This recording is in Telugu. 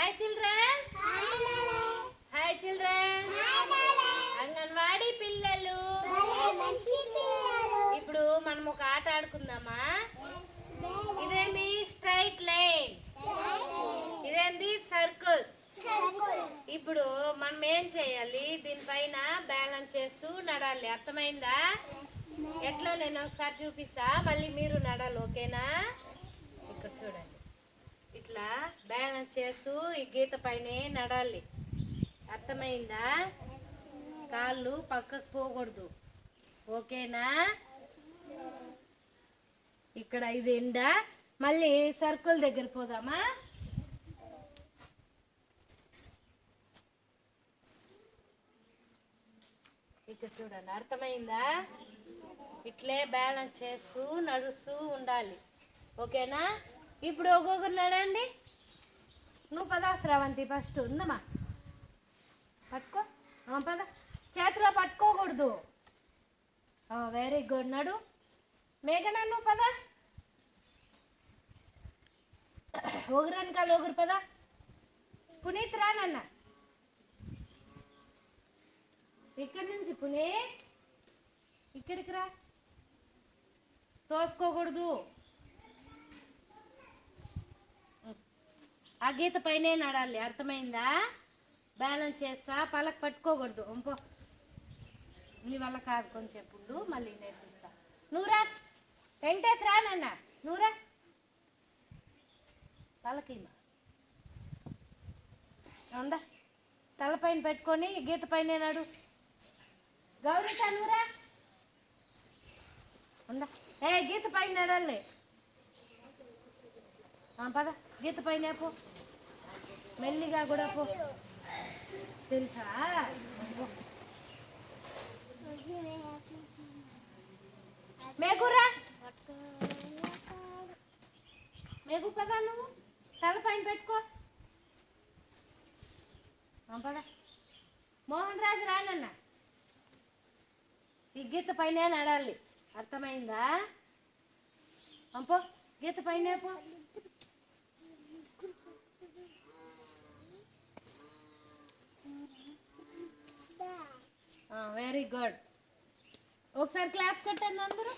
Hi children hi children Anganwadi పిల్లలు. ఇప్పుడు మనం ఒక ఆట ఆడుకుందామా? ఇదేమి? స్ట్రైట్ లైన్ ఇదేంది? సర్కిల్ ఇప్పుడు మనం ఏం చేయాలి? దీనిపైన బ్యాలెన్స్ చేస్తూ నడాలి. అర్థమైందా? ఎట్లా నేను ఒకసారి చూపిస్తా. మళ్ళీ మీరు నడాలి ఓకేనా? ఇక్కడ చూడండి. ఇట్లా బ్యాలెన్స్ చేస్తూ ఈ గీత పైనే నడాలి. అర్థమైందా? కాళ్ళు పక్కకు పోకూడదు. ఓకేనా? ఇక్కడ ఇది ఎండా. మళ్ళీ సర్కిల్ దగ్గర పోదామా? ఇక్కడ చూడండి అర్థమైందా? ఇట్లే బ్యాలెన్స్ చేస్తూ నడుస్తూ ఉండాలి. ఓకేనా? ఇప్పుడు ఒక్కొక్కరున్నాడండి నువ్వు పదా శ్రవంతి ఫస్ట్ ఉందమ్మా. పట్టుకో. పద. చేతిలో పట్టుకోకూడదు. వెరీ గుడ్ నడు. మేఘనా నువ్వు పద. ఒకరు వెనకాల ఒకరు పద. పునీత్ రానన్న ఇక్కడి నుంచి పునీత్. ఇక్కడికి రా. తోసుకోకూడదు. గీత పైనే నడాలి. అర్థమైందా? బ్యాలెన్స్ చేస్తా. పలక పట్టుకోకూడదు. ఇంపో నీ వల్ల కాదు కొంచెం ఇప్పుడు మళ్ళీ నేర్పిస్తా నూరా? వెంకటేష్ రా నాన్న. నువ్వురా తలకీమా ఉందా తలపైన పెట్టుకొని గీత పైన నాడు. గౌరీ నూరా? ఉందా ఏ గీత పైన నడాలి పద. గీత పైన పో. మెల్లిగా కూడా పో. తెలుసా? మేకురా మేకు పదా నువ్వు? తల పైన పెట్టుకో. పద. మోహన్ రాజు రానన్న. ఈ గీత పైన నడాలి అర్థమైందా? అంపో గీత పైన పో. వెరీ గుడ్ ఒకసారి క్లాస్ కట్టండి అందరూ.